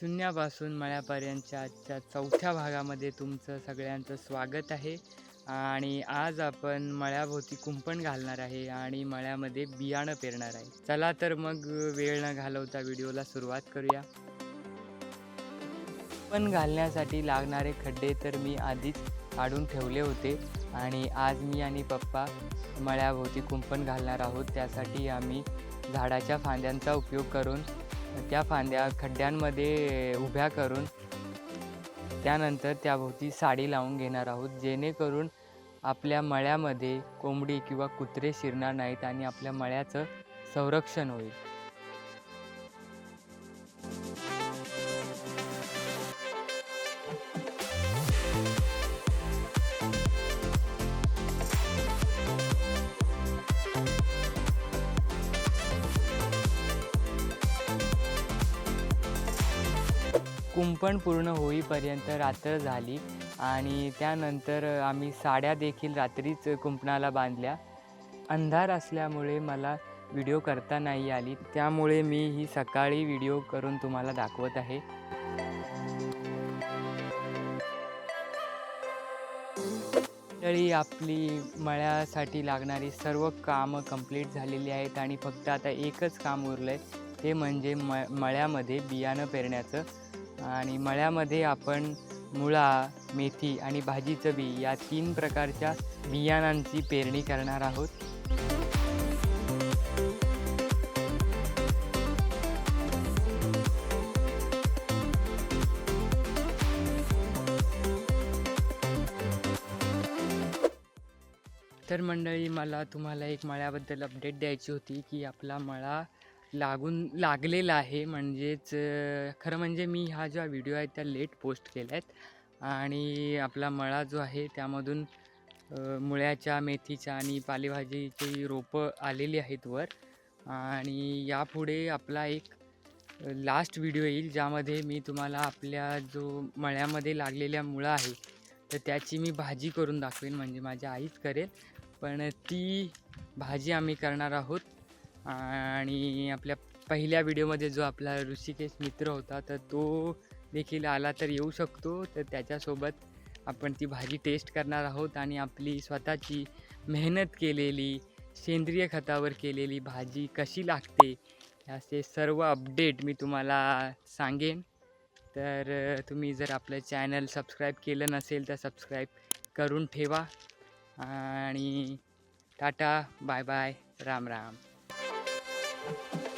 शून्यापासून मळ्यापर्यंतच्या आजच्या चौथ्या भागामध्ये तुमचं सगळ्यांचं स्वागत आहे. आणि आज आपण मळ्याभोवती कुंपण घालणार आहे आणि मळ्यामध्ये बियाणं पेरणार आहे. चला तर मग वेळ न घालवता व्हिडिओला सुरुवात करूया. पण घालण्यासाठी लागणारे खड्डे तर मी आधीच काढून ठेवले होते. आणि आज मी आणि पप्पा मळ्याभोवती कुंपण घालणार आहोत. त्यासाठी आम्ही झाडाच्या फांद्यांचा उपयोग करून त्या फांद्या खड्ड्यांमध्ये उभ्या करून त्यानंतर त्याभोवती साडी लावून घेणार आहोत जेणेकरून आपल्या मळ्यामध्ये कोंबडी किंवा कुत्रे शिरणार नाहीत आणि आपल्या मळ्याचं संरक्षण होईल. कुंपण पूर्ण होईपर्यंत रात्र झाली आणि त्यानंतर आम्ही साड्या देखील रात्रीच कुंपणाला बांधल्या. अंधार असल्यामुळे मला व्हिडिओ करता नाही आली. त्यामुळे मी ही सकाळी व्हिडिओ करून तुम्हाला दाखवत आहे. तरी आपली मळ्यासाठी लागणारी सर्व कामं कंप्लीट झालेली आहेत आणि फक्त आता एकच काम उरलं आहे ते म्हणजे म मळ्यामध्ये बियाणं पेरण्याचं. आणि मळ्यामध्ये आपण मुळा मेथी आणि भाजीचं बी या तीन प्रकारच्या बियाणांची पेरणी करणार आहोत. तर मंडळी मला तुम्हाला एक मळ्याबद्दल अपडेट द्यायची होती की आपला मळा लागून लागलेला आहे. म्हणजेच खरं म्हणजे मी हा ज्या व्हिडिओ आहेत त्या लेट पोस्ट केल्या आहेत आणि आपला मळा जो आहे त्यामधून मुळ्याच्या मेथीच्या आणि पालेभाजीची रोपं आलेली आहेत वर. आणि यापुढे आपला एक लास्ट व्हिडिओ येईल ज्यामध्ये मी तुम्हाला आपल्या जो मळ्यामध्ये लागलेल्या मुळा आहे तर त्याची मी भाजी करून दाखवेन. म्हणजे माझ्या आईच करेल. पण ती भाजी आम्ही करणार आहोत. आणि आपल्या पहिल्या व्हिडिओमध्ये जो आपला ऋषिकेश मित्र होता तर तो देखील आला तर येऊ शकतो. तर त्याच्यासोबत आपण ती भाजी टेस्ट करणार आहोत आणि आपली स्वतःची मेहनत केलेली सेंद्रिय खतावर केलेली भाजी कशी लागते असे सर्व अपडेट मी तुम्हाला सांगेन. तर तुम्ही जर आपलं चॅनल सबस्क्राईब केलं नसेल तर सबस्क्राईब करून ठेवा. आणि tata bye bye Ram Ram. Thank you.